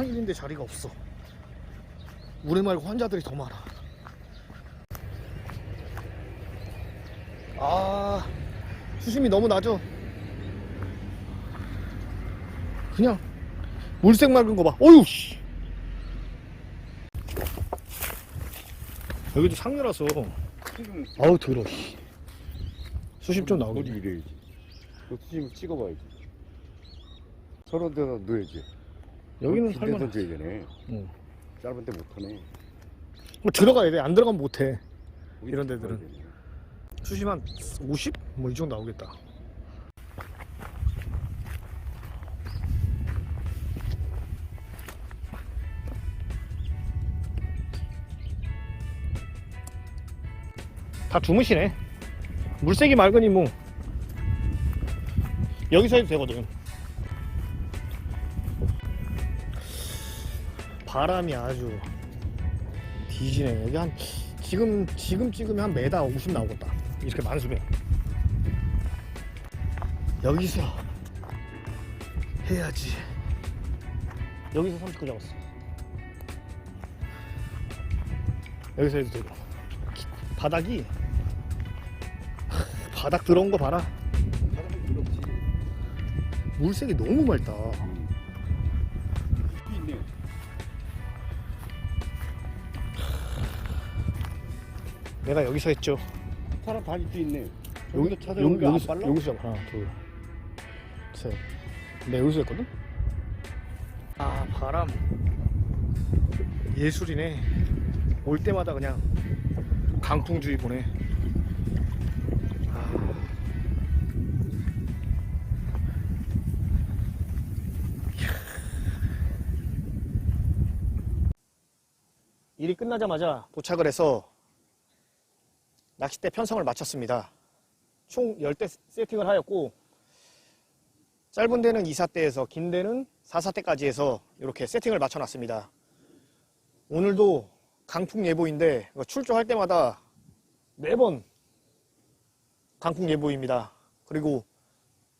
평일인데 자리가 없어. 우리 말고 환자들이 더 많아. 아, 수심이 너무 낮아. 그냥 물색 맑은 거 봐. 어휴, 씨. 여기도 상류라서 아우 더러. 씨. 수심 좀 어디 나오겠네. 이래야지. 너 수심 찍어봐야지. 저런 데다 넣어야지. 여기는 긴데 살만. 던져야 되네. 응. 짧은 데 못하네. 뭐 들어가야 돼. 안 들어가면 못해. 이런 데들은. 들어가야 되네. 수심 한 50? 뭐 이 정도 나오겠다. 다 주무시네. 물색이 맑으니 뭐 여기서 해도 되거든. 바람이 아주 뒤지네. 여기 한 지금 지금 찍으면 한 메다 50 나오겠다. 이렇게 만수면 여기서 해야지. 여기서 39 잡았어. 여기서 해도 되고 기- 바닥이 바닥 들어온 거 봐라. 물색이 너무 맑다. 내가 여기서 했죠. 사람 다리도 있네. 여기 저기도 찾아오는 여기, 게안 빨라? 여기서 하나 둘 셋. 네 여기서 했거든. 아 바람 예술이네. 올 때마다 그냥 강풍주의보네. 아. 일이 끝나자마자 도착을 해서 낚싯대 편성을 마쳤습니다. 총 10대 세팅을 하였고 짧은 데는 2사대에서 긴 데는 4사대까지 해서 이렇게 세팅을 맞춰놨습니다. 오늘도 강풍 예보인데 출조할 때마다 매번 강풍 예보입니다. 그리고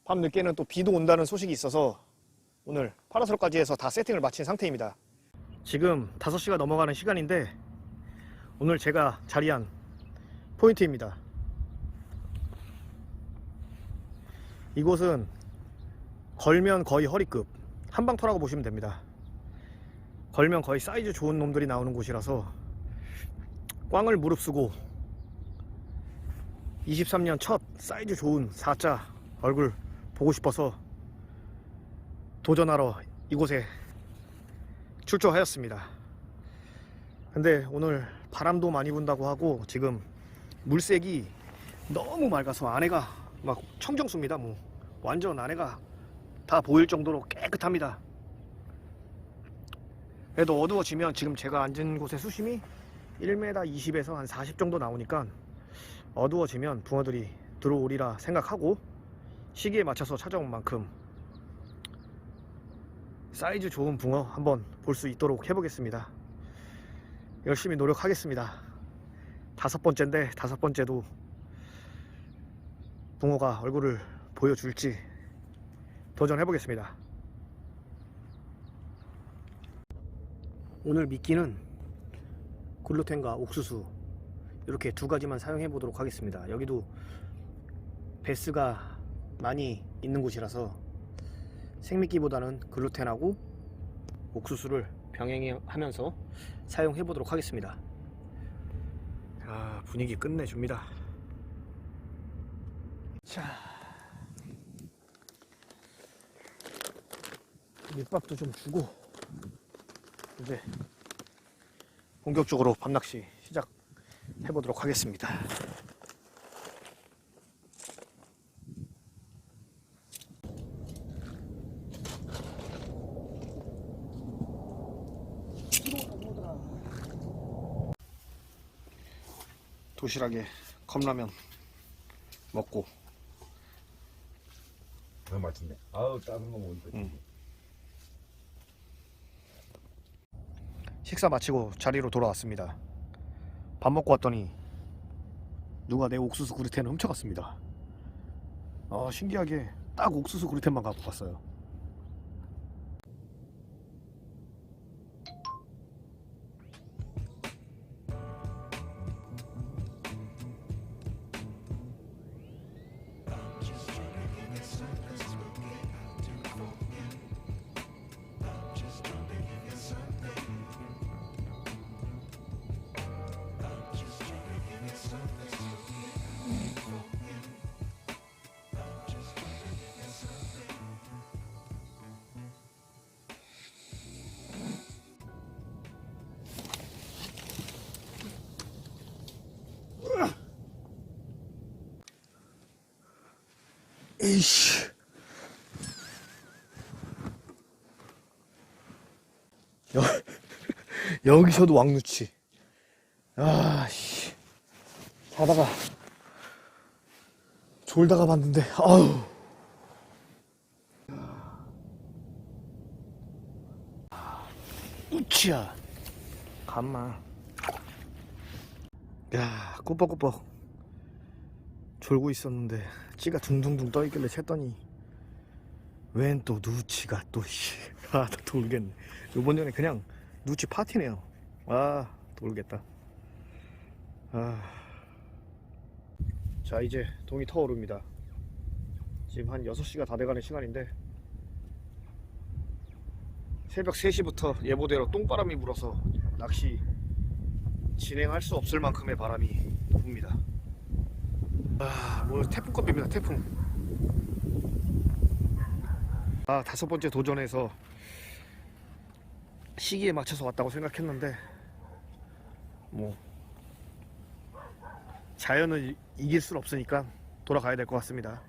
밤 늦게는 또 비도 온다는 소식이 있어서 오늘 파라솔까지 해서 다 세팅을 마친 상태입니다. 지금 5시가 넘어가는 시간인데 오늘 제가 자리한 포인트입니다. 이곳은 걸면 거의 허리급 한방토라고 보시면 됩니다. 걸면 거의 사이즈 좋은 놈들이 나오는 곳이라서 꽝을 무릅쓰고 23년 첫 사이즈 좋은 4자 얼굴 보고 싶어서 도전하러 이곳에 출조하였습니다. 근데 오늘 바람도 많이 분다고 하고 지금 물색이 너무 맑아서 안에가 막 청정수입니다. 뭐 완전 안에가 다 보일 정도로 깨끗합니다. 그래도 어두워지면 지금 제가 앉은 곳의 수심이 1m 20에서 한 40 정도 나오니까 어두워지면 붕어들이 들어오리라 생각하고 시기에 맞춰서 찾아온 만큼 사이즈 좋은 붕어 한번 볼 수 있도록 해보겠습니다. 열심히 노력하겠습니다. 다섯 번째인데 다섯 번째도 붕어가 얼굴을 보여줄지 도전해 보겠습니다. 오늘 미끼는 글루텐과 옥수수 이렇게 두 가지만 사용해 보도록 하겠습니다. 여기도 베스가 많이 있는 곳이라서 생미끼보다는 글루텐하고 옥수수를 병행하면서 사용해 보도록 하겠습니다. 아, 분위기 끝내줍니다. 자, 밑밥도 좀 주고 이제 본격적으로 밤낚시 시작해 보도록 하겠습니다. 도시락에 컵라면 먹고 아 맛있네. 아우 다른 거 먹는데. 응. 식사 마치고 자리로 돌아왔습니다. 밥 먹고 왔더니 누가 내 옥수수 그루텐을 훔쳐갔습니다. 아 신기하게 딱 옥수수 그루텐만 갖고 갔어요. 이씨. 여, 여기서도 왕누치. 아, 씨. 자다가, 졸다가 봤는데, 아우. 우치야. 간마. 야, 꼬박꼬박. 졸고 있었는데, 찌가 둥둥둥 떠 있길래 챘더니, 웬 또 누치가 또, 씨. 아, 나 돌겠네. 요번 년에 그냥 누치 파티네요. 아, 돌겠다. 아. 자, 이제 동이 터오릅니다. 지금 한 6시가 다 돼가는 시간인데, 새벽 3시부터 예보대로 똥바람이 불어서 낚시 진행할 수 없을 만큼의 바람이 붑니다. 아, 뭐 태풍급입니다, 태풍. 아, 다섯 번째 도전에서 시기에 맞춰서 왔다고 생각했는데, 뭐, 자연을 이- 이길 수는 없으니까 돌아가야 될 것 같습니다.